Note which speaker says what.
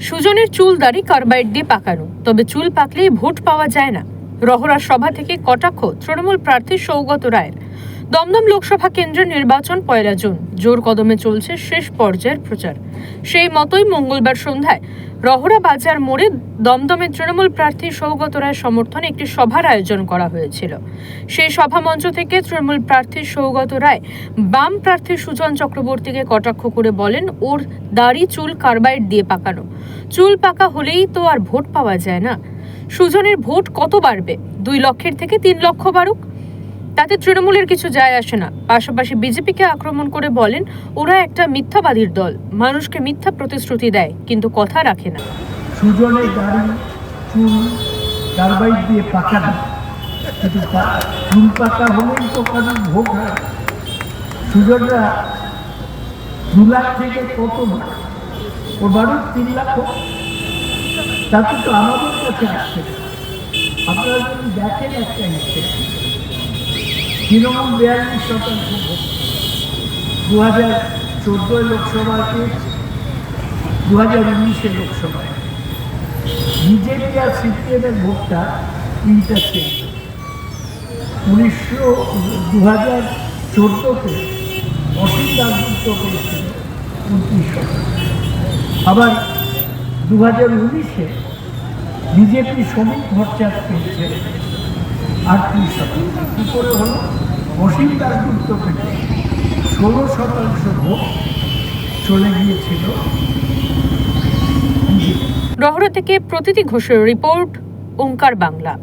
Speaker 1: সুজনের চুল দাড়ি কার্বাইড দিয়ে পাকানো, তবে চুল পাকলেই ভোট পাওয়া যায় না। রহরা সভা থেকে কটাক্ষ তৃণমূল প্রার্থী সৌগত রায়ের। দমদম লোকসভা কেন্দ্রের নির্বাচন পয়লা জুন। জোর কদমে চলছে শেষ পর্যায়ের প্রচার। সেই মতোই মঙ্গলবার সন্ধ্যায় রহরা বাজার মোড়ে দমদমের তৃণমূল প্রার্থী সৌগত রায় সমর্থনে একটি সভার আয়োজন করা হয়েছিল। সেই সভা মঞ্চ থেকে তৃণমূল প্রার্থী সৌগত রায় বাম প্রার্থী সুজন চক্রবর্তীকে কটাক্ষ করে বলেন, ওর দাড়ি, চুল কার্বাইড দিয়ে পাকানো। চুল পাকা হলেই তো আর ভোট পাওয়া যায় না। সুজনের ভোট কত বাড়বে? দুই লক্ষের থেকে তিন লক্ষ বাড়ুক। তাতে তৃণমূলের কিছু যায় আসে না। পাশাপাশি বিজেপিকে আক্রমণ করে বলেন, ওরা একটা মিথ্যাবাদীর দল। মানুষকে মিথ্যা প্রতিশ্রুতি দেয়, কিন্তু কথা রাখে না।
Speaker 2: সুজনের চুল দিয়ে পাকানো কিন্তু চুল পাকা হলেই তো কারণ ভোগ সুজনরা দু লাখ থেকে কত বাড়ে? ও তিন লাখ তাতে তো আমাদের কাছে আসছে আপনারা যদি দেখেন একটা তৃণমূল বিয়াল্লিশ শতাংশ ভোট দু হাজার চোদ্দোয় লোকসভায় দু হাজার উনিশে লোকসভায় বিজেপি আর সিপিএমের ভোটটা ইন্টারচেঞ্জ উনিশশো দু হাজার চোদ্দোতে অসীম দাসগুপ্ত পেয়েছিল উনত্রিশ শতাংশ আবার দু হাজার উনিশে বিজেপি শ্রমিক ভট্টাচার্য পেয়েছে আটত্রিশ শতাংশ কী করে হলো? অসীম দাসগুপ্ত পেতে ষোলো শতাংশ ভোট চলে গিয়েছিল।
Speaker 1: রহরা থেকে প্রতিটি ঘোষের রিপোর্ট, ওঙ্কার বাংলা।